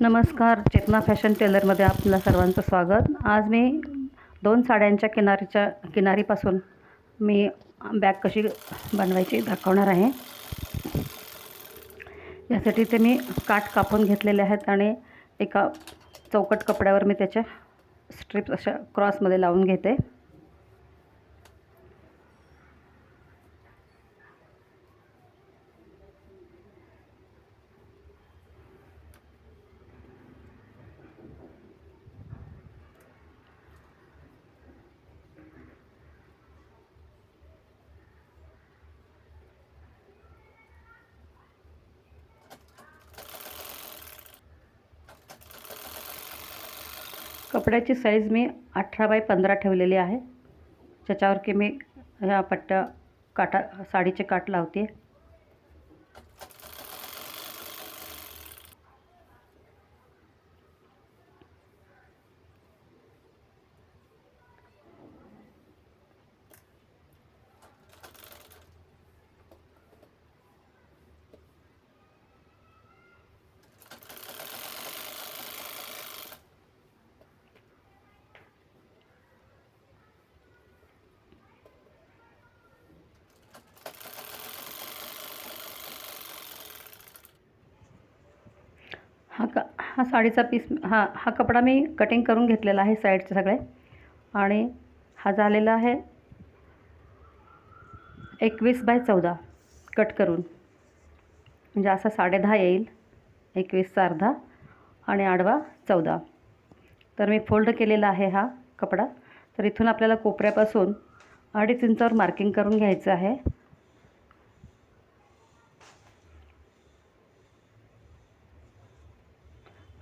नमस्कार चेतना फॅशन टेलरमध्ये आपलं सर्वांचं स्वागत. आज मी दोन साड्यांच्या किनारीच्या किनारीपासून मी बॅग कशी बनवायची दाखवणार आहे. यासाठी ते मी काठ कापून घेतलेले आहेत आणि एका चौकट कपड्यावर मी त्याच्या स्ट्रिप्स अशा क्रॉसमध्ये लावून घेते. कपड्याची साईज मी अठरा बाय पंधरा ठेवलेली आहे. ज्याच्यावर की मी ह्या पट्ट्या काटा साडीचे काट लावते. हा साडीचा पीस हा हा कपडा मी कटिंग करून घेतलेला आहे साईडचे सगळे. आणि हा झालेला आहे एकवीस बाय चौदा कट करून. म्हणजे असा साडेदहा येईल एकवीसचा अर्धा आणि आडवा चौदा. तर मी फोल्ड केलेला आहे हा कपडा. तर इथून आपल्याला कोपऱ्यापासून अडीच इंचावर मार्किंग करून घ्यायचं आहे.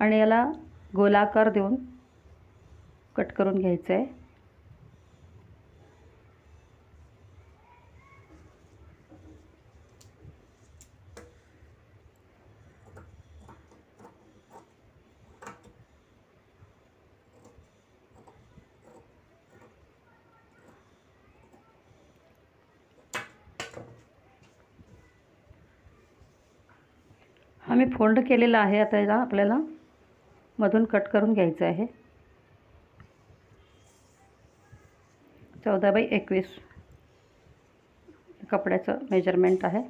आणि याला गोलाकार देऊन कट करून घ्यायचं आहे हा मी फोल्ड केलेला आहे आता याला आपल्याला. मधून कट करून घ्यायचं आहे. चौदा बाय एकवीस. कपड्याचं मेजरमेंट आहे.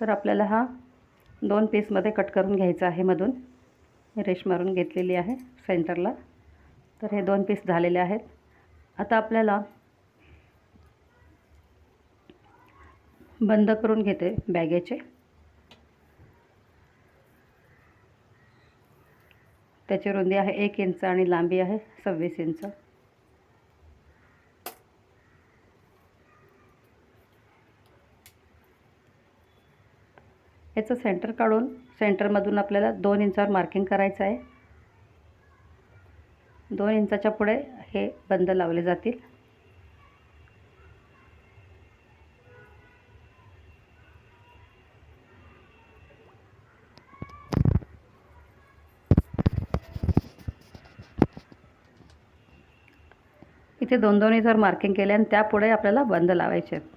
तर आपल्याला हा दोन पीसमध्ये कट करून घ्यायचा आहे मधून. रेश मारून घेतलेली आहे सेंटरला. तर हे दोन पीस झालेले आहेत. आता आपल्याला बंद करून घेते बॅगेचे. त्याची रुंदी आहे एक इंच आणि लांबी आहे सव्वीस इंच. याचं सेंटर काढून सेंटरमधून आपल्याला दोन इंचावर मार्किंग करायचं आहे. दोन इंचाच्या पुढे हे बंद लावले जातील. इथे दोन दोन इंचावर मार्किंग केले आणि त्यापुढे आपल्याला बंद लावायचे आहेत.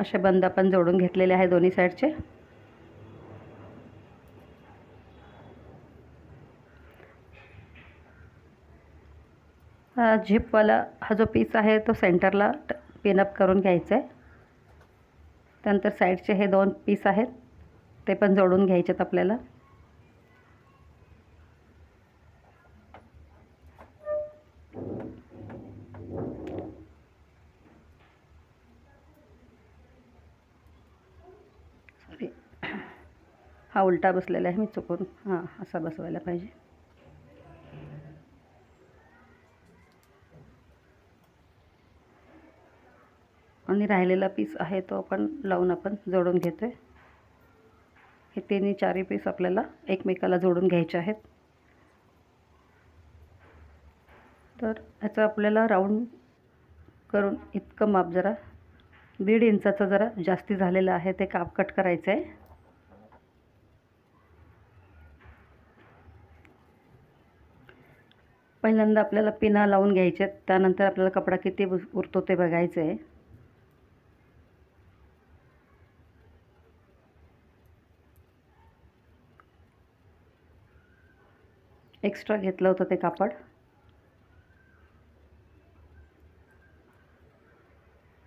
असे बंद आपण जोडून घेतलेले आहे दोन्ही साईडचे. झिपवाला हा जो पीस आहे तो सेंटरला पिनअप करून घ्यायचा आहे त्यानंतर साईडचे हे दोन पीस आहेत. ते पण जोडून घ्यायचे आहेत आपल्याला. सॉरी हा उलटा बसलेला आहे मी चुकून. हां असा बसवायला पाहिजे. आणि राहिलेला पीस आहे तो आपण लावून आपण जोडून घेतो आहे हे तिन्ही चारही पीस आपल्याला एकमेकाला जोडून घ्यायचे आहेत. तर ह्याचं आपल्याला राऊंड करून इतकं माप जरा दीड इंचाचं जरा जास्ती झालेलं आहे ते काप कट करायचं आहे पहिल्यांदा आपल्याला पिना लावून घ्यायचे आहेत त्यानंतर आपल्याला कपडा किती उरतो ते बघायचं आहे एक्स्ट्रा घेतलं होतं ते कापड.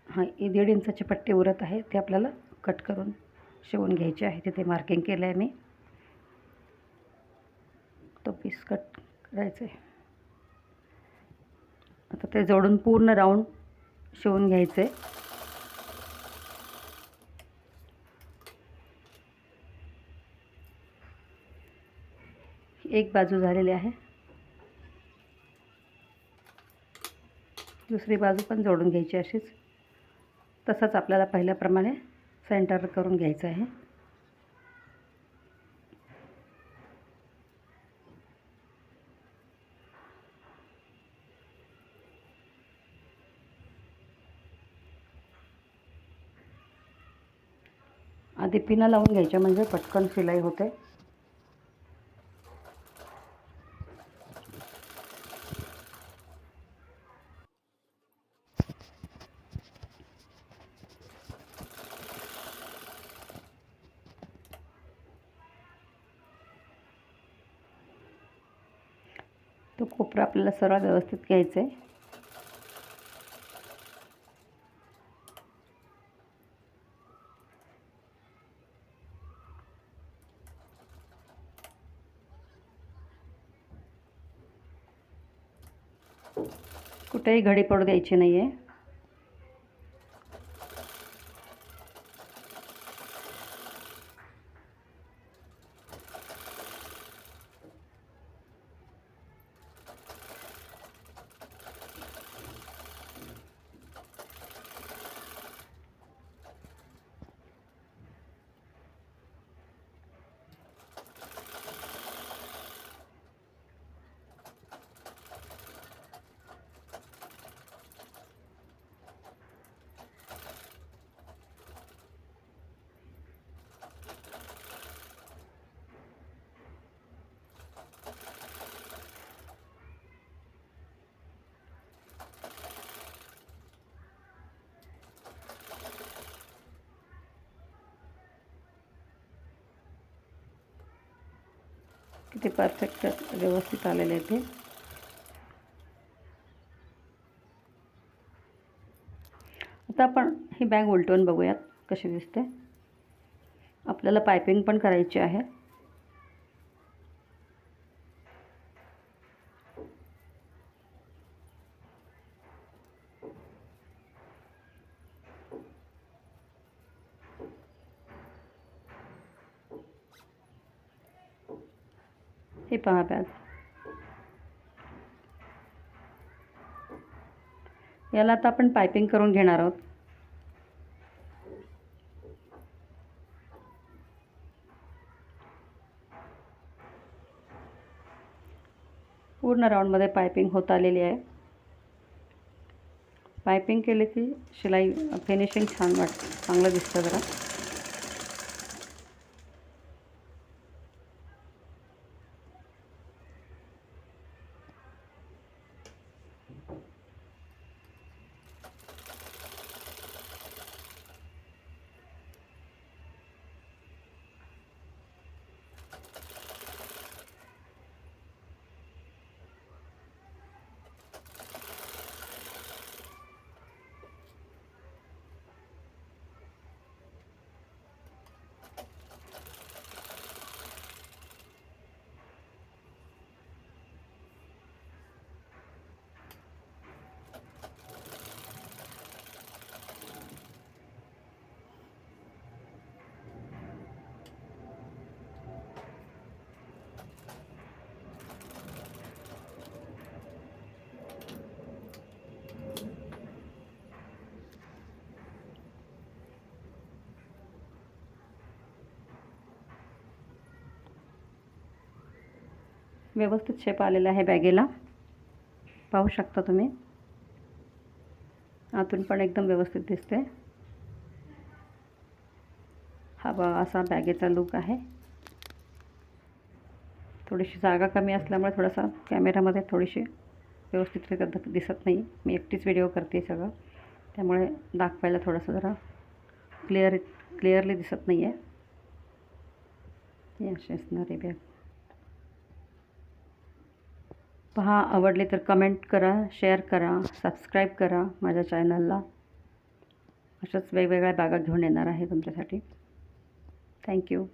हां दीड इंचाचे पट्टी उरत आहे ते आपल्याला कट करून शिवून घ्यायचे आहे तिथे मार्किंग केलं आहे मी. तो पीस कट करायचं आहे आता ते जोडून पूर्ण राऊंड शिवून घ्यायचं एक बाजू झालेली आहे. दुसरी बाजू पण जोडून घ्यायची अशीच. तसंच आपल्याला पहिल्याप्रमाणे सेंटर करून घ्यायचं आहे. आधी पिना लावून घ्यायच्या म्हणजे पटकन शिलाई होते. तो कोपरा आपल्याला सर्व व्यवस्थित घ्यायचा आहे कुठेही घडी पडू द्यायची नाही आहे किती परफेक्ट व्यवस्थित आलेले आहे ते आता आपण ही बॅग उलटवून बघूयात कशी दिसते. आपल्याला पायपिंग पण करायची आहे. हे पहा प्याज. याला आता आपण पायपिंग करून घेणार आहोत. पूर्ण राऊंडमध्ये पायपिंग होत आलेली आहे. पायपिंग केली की शिलाई फिनिशिंग छान वाटतं चांगलं दिसतं जरा. व्यवस्थित शेप आलेला आहे बॅगेला. पाहू शकता तुम्ही. आतून पण एकदम व्यवस्थित दिसते हा बा असा बॅगेचा लुक आहे. थोडीशी जागा कमी असल्यामुळे थोडासा कॅमेरामध्ये थोडीशी व्यवस्थित दिसत नाही. मी एकटीच व्हिडिओ करते सगळं. त्यामुळे दाखवायला थोडंसं जरा क्लिअर क्लिअरली दिसत नाही आहे हे अशी बॅग पहा आवडले तर कमेंट करा शेअर करा सबस्क्राईब करा माझ्या चॅनलला अशाच वेगवेगळ्या बागा घेऊन येणार आहे तुमच्यासाठी. थँक्यू